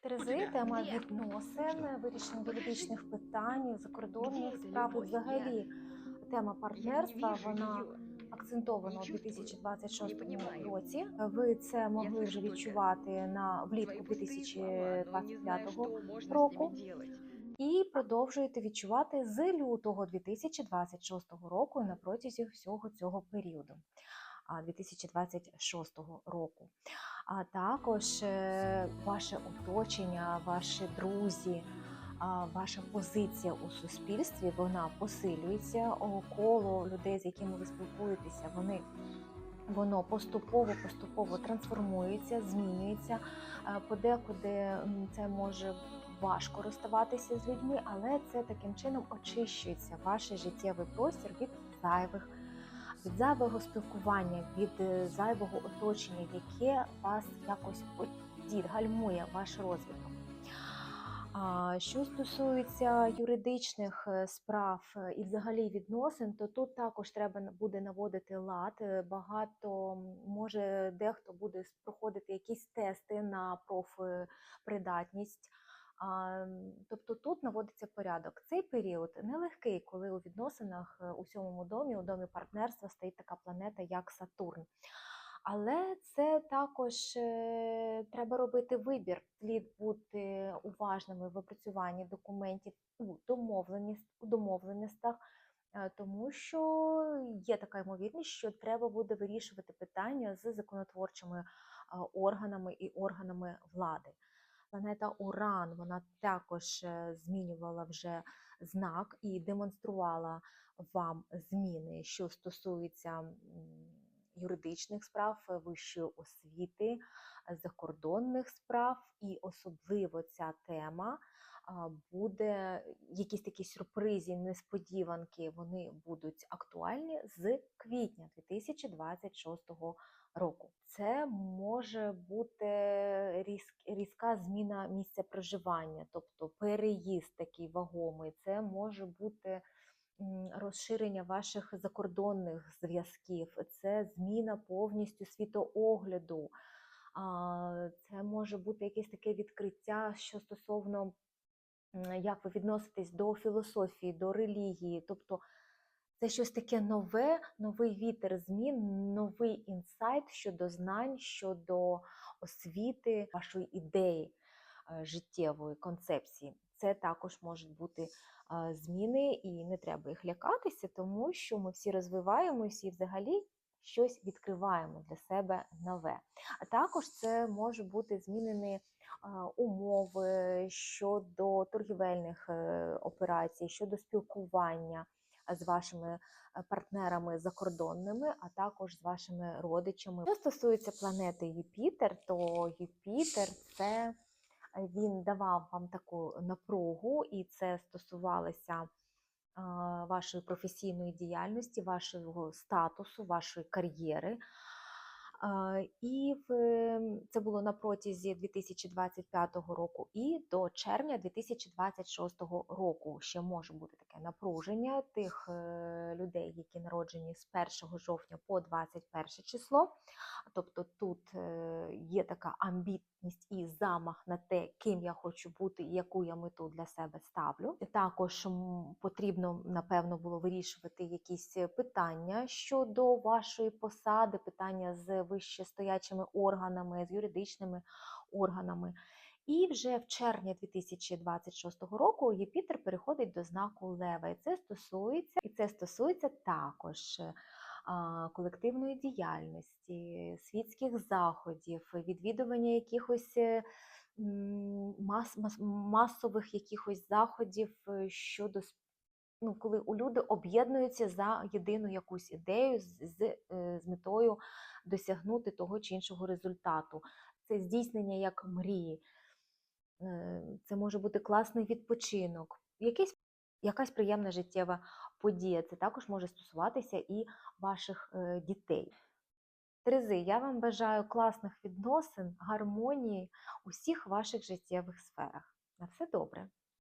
Терези, тема відносин, вирішення юридичних питань, закордонних справ. Взагалі тема партнерства вона акцентована у 2026 році. Ви це могли вже відчувати на влітку 2025 року. і продовжуєте відчувати з лютого 2026 року і на протязі всього цього періоду. а, 2026 року. А також е, ваше оточення, ваші друзі, ваша позиція у суспільстві вона посилюється. Коло людей, з якими ви спілкуєтеся, вони воно поступово поступово трансформується, змінюється. Подекуди це може важко розставатися з людьми, але це таким чином очищується ваш життєвий простір від зайвих. Від зайвого спілкування, від е, зайвого оточення, яке вас якось гальмує ваш розвиток. Що стосується юридичних е, справ е, і взагалі відносин, то тут також треба буде наводити лад. Багато може дехто буде проходити якісь тести на профпридатність. Тобто тут наводиться порядок. Цей період нелегкий, коли у відносинах е, у сьомому домі, у домі партнерства стоїть така планета, як Сатурн. Але це також е, треба робити вибір. Слід бути уважними в опрацюванні документів у домовленостях, е, тому що є така ймовірність, що треба буде вирішувати питання з законотворчими органами і органами влади. Планета Уран. Вона також е, змінювала вже знак і демонструвала вам зміни, що стосуються юридичних справ, е, вищої освіти, е, закордонних справ, і особливо ця тема буде якісь такі сюрпризи, несподіванки. Вони будуть актуальні з квітня 2026 року. Це може бути різк- різка зміна місця проживання, тобто переїзд такий вагомий. Це може бути розширення ваших закордонних зв'язків, це зміна повністю світоогляду. Це може бути якесь таке відкриття, що стосовно як ви відноситесь до філософії, до релігії. Тобто це щось таке нове, новий вітер змін, новий інсайт щодо знань, щодо освіти, вашої ідеї е, життєвої концепції. Це також можуть бути зміни, і не треба їх лякатися, тому що ми всі розвиваємося і взагалі щось відкриваємо для себе нове. А також це може бути змінені умови щодо торгівельних е, операцій, щодо спілкування з вашими е, партнерами закордонними, а також з вашими родичами. Що стосується планети Юпітер, то Юпітер це він давав вам таку напругу, і це стосувалося вашої професійної діяльності, вашого статусу, вашої кар'єри. І ем, це було на протязі 2025 року і до червня 2026 року ще може бути таке напруження тих е, людей, які народжені з 1 жовтня по 21 число. Тобто тут е, є така амбітність і замах на те, ким я хочу бути яку я мету для себе ставлю. Також потрібно, напевно, було вирішувати якісь питання щодо вашої посади, питання з вищестоячими органами, з юридичними органами. І вже в червні 2026 року Юпітер переходить до знаку Лева. І це стосується, і це стосується також е, колективної діяльності, світських заходів, відвідування якихось е, мас, мас, масових якихось заходів е, щодо ну, коли у люди об'єднуються за єдину якусь ідею з, з, е, з метою досягнути того чи іншого результату. Це здійснення як мрії. Е, Це може бути класний відпочинок, якийсь, якась приємна життєва подія. Це також може стосуватися і ваших е, дітей. Терези, я вам бажаю класних відносин, гармонії у всіх ваших життєвих сферах. На все добре.